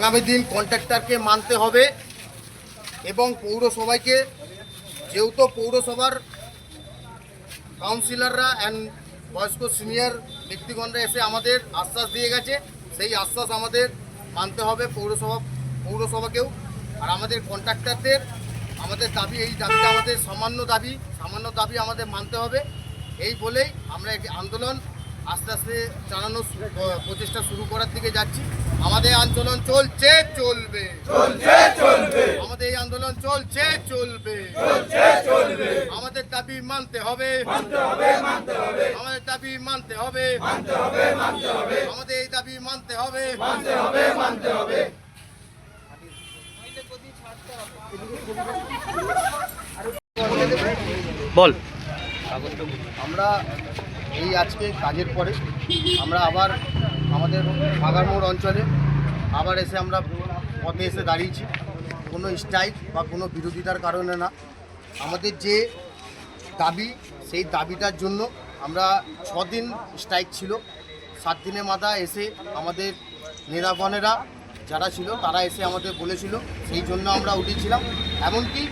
আগামী দিন কন্ট্রাক্টরকে মানতে হবে এবং পৌরসভাকে, যেহেতু পৌরসভার কাউন্সিলররা অ্যান্ড বয়স্ক সিনিয়র ব্যক্তিগণরা এসে আমাদের আশ্বাস দিয়ে গেছে, সেই আশ্বাস আমাদের মানতে হবে পৌরসভা, পৌরসভাকেও। আর আমাদের কন্ট্রাক্টরদের আমাদের দাবি, এই দাবিটা আমাদের সামান্য দাবি সামান্য দাবি আমাদের মানতে হবে। এই বলেই আমরা এই আন্দোলন আস্তে আস্তে চালানোর প্রচেষ্টা শুরু করার দিকে যাচ্ছি। আমাদের আন্দোলন চলছে চলবে। চলছে চলবে। আমাদের এই আন্দোলন চলছে চলবে। চলছে চলবে। আমাদের দাবি মানতে হবে। মানতে হবে মানতে হবে। আমাদের দাবি মানতে হবে। মানতে হবে মানতে হবে। আমাদের এই দাবি মানতে হবে। মানতে হবে মানতে হবে। বল। আমরা এই আজকে কাজের পরে আমরা আবার আমাদের বাগারমোড় অঞ্চলে আবার এসে আমরা পথে এসে দাঁড়িয়েছি। কোনো স্ট্রাইক বা কোনো বিরোধিতার কারণে না। আমাদের যে দাবি, সেই দাবিটার জন্য আমরা ছদিন স্ট্রাইক ছিল। সাত দিনের মাথা এসে আমাদের নেতাগণেরা যারা ছিল, তারা এসে আমাদের বলেছিল, সেই জন্য আমরা উঠেছিলাম। এমনকি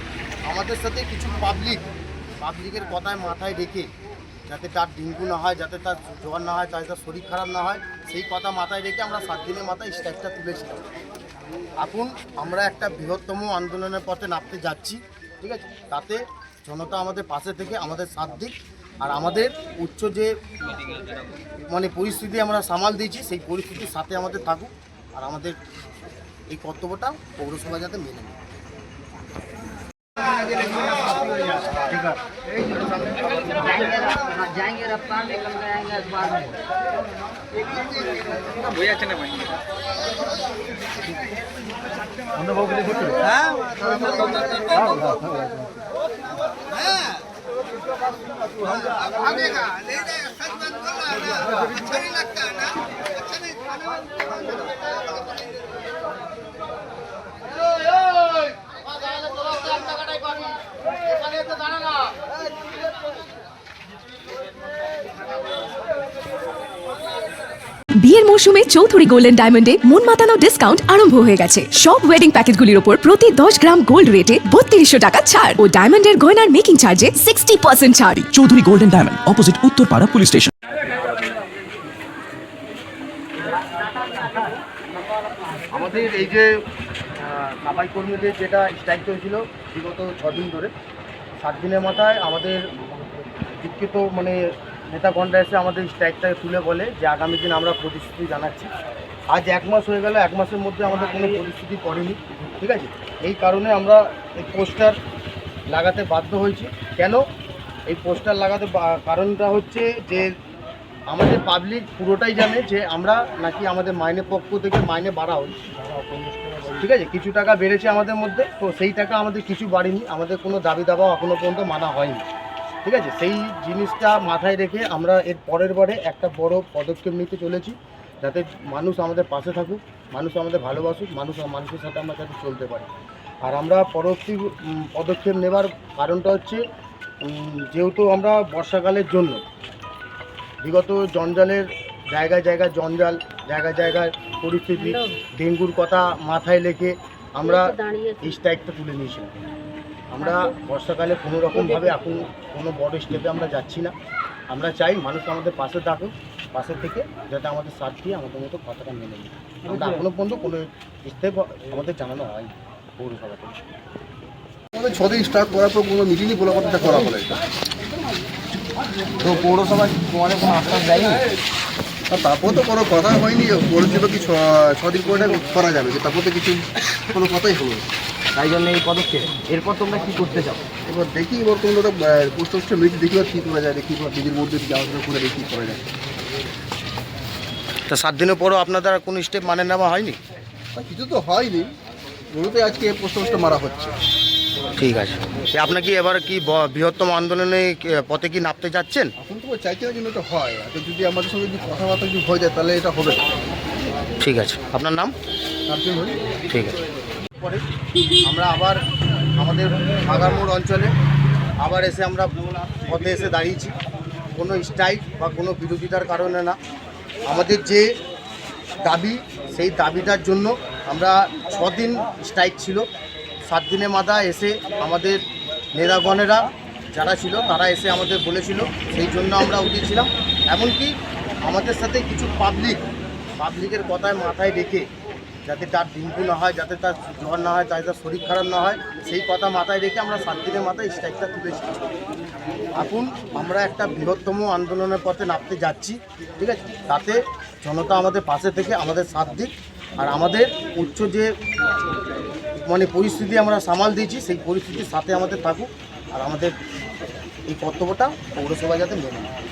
আমাদের সাথে কিছু পাবলিক পাবলিকের কথায় মাথায় রেখে যাতে তার ডেঙ্গু না হয়, যাতে তার জ্বর না হয় যাতে তার শরীর খারাপ না হয়, সেই কথা মাথায় রেখে আমরা সাত দিনের মাথায় স্ট্রাইকটা তুলেছিলাম। এখন আমরা একটা বৃহত্তম আন্দোলনের পথে নামতে যাচ্ছি, ঠিক আছে? তাতে জনতা আমাদের পাশে থেকে আমাদের সাথ দিক, আর আমাদের উচ্চ যে মানে পরিস্থিতি আমরা সামাল দিয়েছি, সেই পরিস্থিতির সাথে আমাদের থাকুক, আর আমাদের এই কর্তব্যটা পৌরসভা যাতে মেনে নেয়। ঠিক আছে। जाएँगे रफ्तार में कल जाएँगे अखबार में भैया चले अच्छा नहीं लगता ना अच्छा नहीं বিয়ের মৌসুমে চৌধুরী গোল্ডেন ডায়মন্ডে মন মাতানো ডিসকাউন্ট আরম্ভ হয়ে গেছে। সব ওয়েডিং প্যাকেটগুলির উপর প্রতি দশ গ্রাম গোল্ড রেটে বত্রিশশো টাকা ছাড়। ও ডায়মন্ডের গয়নার মেকিং চার্জে সিক্সটি পার্সেন্ট ছাড় Chowdhury golden diamond opposite Uttarpara police station আমাদের এই যে সাফাই কর্মীদের যেটা স্ট্রাইক চলছিল বিগত ছদিন ধরে সাত দিনের মাথায় আমাদের বিক্ষিত মানে নেতাগণরা এসে আমাদের স্ট্রাইকটা তুলে বলে যে আগামী দিন আমরা প্রতিশ্রুতি জানাচ্ছি। আজ এক মাস হয়ে গেল, এক মাসের মধ্যে আমাদের কোনো পরিস্থিতি করেনি ঠিক আছে? এই কারণে আমরা এই পোস্টার লাগাতে বাধ্য হয়েছি। কেন? এই পোস্টার লাগাতে কারণটা হচ্ছে যে আমাদের পাবলিক পুরোটাই জানে যে আমরা নাকি আমাদের মাইনে পক্ষ থেকে মাইনে বাড়া হই ঠিক আছে? কিছু টাকা বেড়েছে আমাদের মধ্যে, তো সেই টাকা আমাদের কিছু বাড়েনি। আমাদের কোনো দাবি দাবা এখনও পর্যন্ত মানা হয়নি। ঠিক আছে? সেই জিনিসটা মাথায় রেখে আমরা এর পরের বারে একটা বড় পদক্ষেপ নিতে চলেছি যাতে মানুষ আমাদের পাশে থাকুক মানুষ আমাদের ভালোবাসুক মানুষ মানুষের সাথে আমরা যাতে চলতে পারি। আর আমরা পরবর্তী পদক্ষেপ নেবার কারণটা হচ্ছে যেহেতু আমরা বর্ষাকালের জন্য বিগত জঞ্জালের জায়গায় জায়গায় জঞ্জাল জায়গায় জায়গায় পরিস্থিতি ডেঙ্গুর কথা মাথায় রেখে আমরা এই স্ট্রাইকটা তুলে নিয়েছিলাম। আমরা বর্ষাকালে কোনো রকমভাবে এখন কোনো বড় স্টেপে আমরা যাচ্ছি না। আমরা চাই মানুষ আমাদের পাশে থাকুক পাশে থেকে যাতে আমাদের সাথ দিয়ে আমাদের মতো কথাটা মেনে নিই আমরা এখনও পর্যন্ত কোনো স্টেপ আমাদের জানানো হয়নি পৌরসভা থেকে। আমাদের ছদিন স্টার্ট করার পর কোনো মিটিংই বলে কথাটা করা হলো তো পৌরসভা তোমাদের কোনো আশ্বাস দেয়নি? তারপর তো কোনো কথা হয়নি বলেছিল কি ছ- ছদিন পরে করা যাবে যে তারপর তো কিছু কোনো কথাই হলো না। তাই জন্য এই পদক্ষেপ। এরপর তোমরা কি করতে চাও? এবার দেখি এবার কোনো একটা পোস্ট অফিসে মিটিং দেখি কী করা যায় দেখি দিদির মধ্যে যাওয়া করে দেখি করা যায়। তা সাত দিনের পরও আপনাদের আর কোনো স্টেপ মানে নেওয়া হয়নি? কিছু তো হয়নি। মূলত আজকে পোস্ট অফিসটা মারা হচ্ছে। ঠিক আছে। আপনার কি এবার কি ব- বৃহত্তম আন্দোলনে পথে কি নামতে যাচ্ছেন? এখন তো চাইছে না জন্য এটা হয়। আর যদি আমাদের সঙ্গে যদি কথাবার্তা যদি হয়ে যায় তাহলে এটা হবে। ঠিক আছে। আপনার নাম? ঠিক আছে। পরে আমরা আবার আমাদের বাগারমোড় অঞ্চলে আবার এসে আমরা পথে এসে দাঁড়িয়েছি। কোনো স্ট্রাইক বা কোনো বিরোধিতার কারণে না। আমাদের যে দাবি, সেই দাবিটার জন্য আমরা ছদিন স্ট্রাইক ছিল। সাত দিনের মাথায় এসে আমাদের নেতাগণেরা যারা ছিল, তারা এসে আমাদের বলেছিল, সেই জন্য আমরা উঠেছিলাম এমনকি আমাদের সাথে কিছু পাবলিক পাবলিকের কথায় মাথায় রেখে যাতে তার ডিম্পু না হয়, যাতে তার জ্বর না হয় যাতে তার শরীর খারাপ না হয়, সেই কথা মাথায় রেখে আমরা সাত দিনের মাথায় স্ট্রাইকটা তুলেছি এখন আমরা একটা বৃহত্তম আন্দোলনের পথে নামতে যাচ্ছি, ঠিক আছে? তাতে জনতা আমাদের পাশে থেকে আমাদের সাথ দিক, আর আমাদের উচ্চ যে মানে পরিস্থিতি আমরা সামাল দিয়েছি, সেই পরিস্থিতির সাথে আমাদের থাকুক, আর আমাদের এই কর্তব্যটা পৌরসভা যাতে মেনে নেয়।